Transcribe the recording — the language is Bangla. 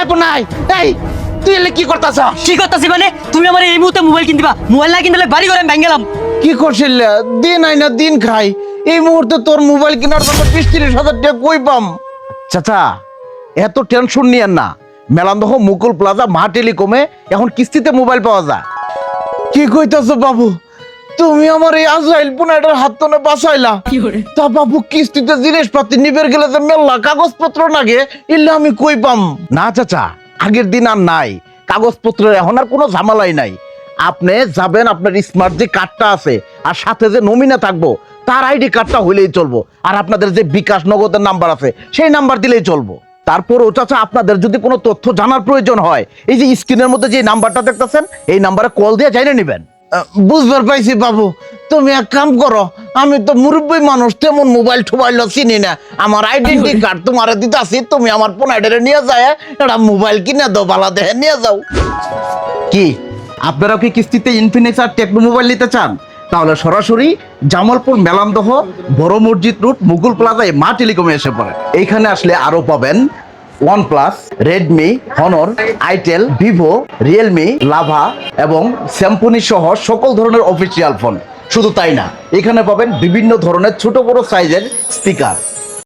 এ এই তুই এলে কি করতাছ? কি করতেছি মানে? তুমি আমার এই মুহূর্তে মোবাইল মোবাইল না কিনতে বাড়ি করে আমি ভেঙে কি করছিল দিন আই না দিন খাই। এই মুহূর্তে তোর মোবাইল কেনার জন্য বিশ তিরিশ হাজার টাকা কই পাম? চাচা এত টেনশন নিয়েন না। মেলান্দহ মুকুল প্লাজা মা টেলিকমে এখন কিস্তিতে মোবাইল পাওয়া যায়। কি কইতাছ বাবু? তুমি আমার এই আজরাইল পুনাটার হাত তনে বাঁচাইলা। তা বাবু কিস্তিতে জিনিসপাতি নিবের গেলে যে মেলা কাগজপত্র লাগে ইল্লে আমি কই পাম? না চাচা আগের দিন আর নাই। কাগজপত্রের এখন আর কোনো ঝামেলাই নাই। আপনি যাবেন আপনার স্মার্ট যে কার্ডটা আছে আর সাথে যে নমিনা থাকব তার আইডি কার্ডটা হইলেই চলবো। আর আপনাদের যে বিকাশ নগদের নাম্বার আছে সেই নাম্বার দিলেই চলবো। তারপর ও চাচা আপনাদের যদি কোনো তথ্য জানার প্রয়োজন হয় এই যে স্ক্রিনের মধ্যে যে নাম্বারটা দেখতেছেন এই নাম্বারে কল দিয়ে জানিয়ে নেবেন। বুঝবার পাইছি বাবু তুমি এক কাম করো আমি তো মুরব্বী মানুষ তেমন মোবাইল টোবাইল চিনি না। আমার আইডেন্টি কার্ড তোমার দিতে আসি তুমি আমার পোনাইডারে নিয়ে যায় এটা মোবাইল কিনে দাও বালা দেহে নিয়ে যাও। কি? আপনারাও কি কিস্তিতে ইনফিনিক্স আর টেকনো মোবাইল নিতে চান? তাহলে সরাসরি জামালপুর মেলামদহ বড় মসজিদ রুট মুঘল প্লাজায় মা টেলিকমে এসে পড়ে। এইখানে আসলে আরও পাবেন OnePlus Redmi Honor itel Vivo Realme Lava এবং স্যাম্পুনি সহ সকল ধরনের অফিসিয়াল ফোন শুধু তাই না, এখানে পাবেন বিভিন্ন ধরনের ছোট বড় সাইজের স্পিকার